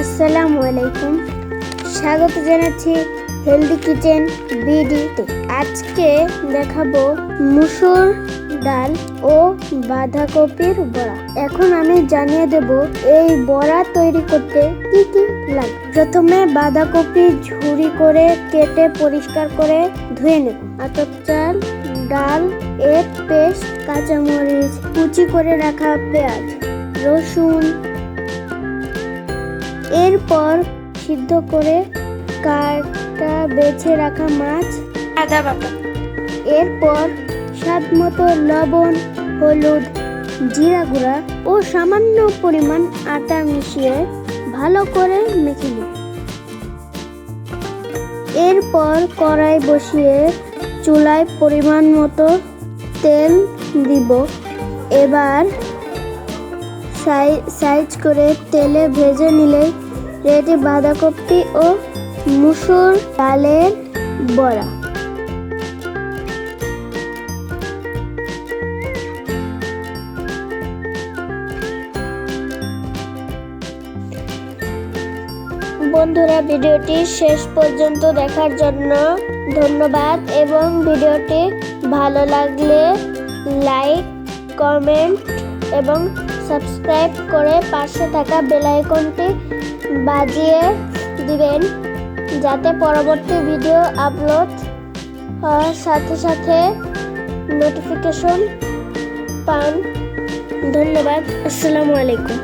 আসসালামু আলাইকুম স্বাগত জানাচ্ছি হেলদি কিচেন বিডিতে আজকে দেখাবো মুসুর ডাল ও বাঁধাকপির বড়া। এখন আমি জানিয়ে দেব এই বড়া তৈরি করতে কি কি লাগে। প্রথমে বাঁধাকপি ঝুরি করে কেটে পরিষ্কার করে ধুয়ে নেব। আতপ চাল, ডাল এর পেস্ট, কাঁচামরিচ, কুচি করে রাখা পেঁয়াজ, রসুন এরপর সিদ্ধ করে কাটা বেছে রাখা মাছ। আদা বাটা। এরপর স্বাদ মতো লবণ হলুদ জিরা গুঁড়া ও সামান্য পরিমাণ আটা মিশিয়ে ভালো করে মেখে নিন। এরপর কড়াই বসিয়ে চুলায় পরিমাণ মতো তেল দিব। এবার সাইজ করে তেলে ভেজে নিলে রেডি বাঁধাকপি ও মুসুর ডালের বড়া। বন্ধুরা, ভিডিওটি শেষ পর্যন্ত দেখার জন্য ধন্যবাদ এবং ভিডিওটি ভালো লাগলে লাইক, কমেন্ট এবং সাবস্ক্রাইব করে পাশে থাকা বেল আইকনটি বাজিয়ে দিবেন, যাতে পরবর্তী ভিডিও আপলোড হওয়ার সাথে সাথে নোটিফিকেশন পান। ধন্যবাদ। আসসালামু আলাইকুম।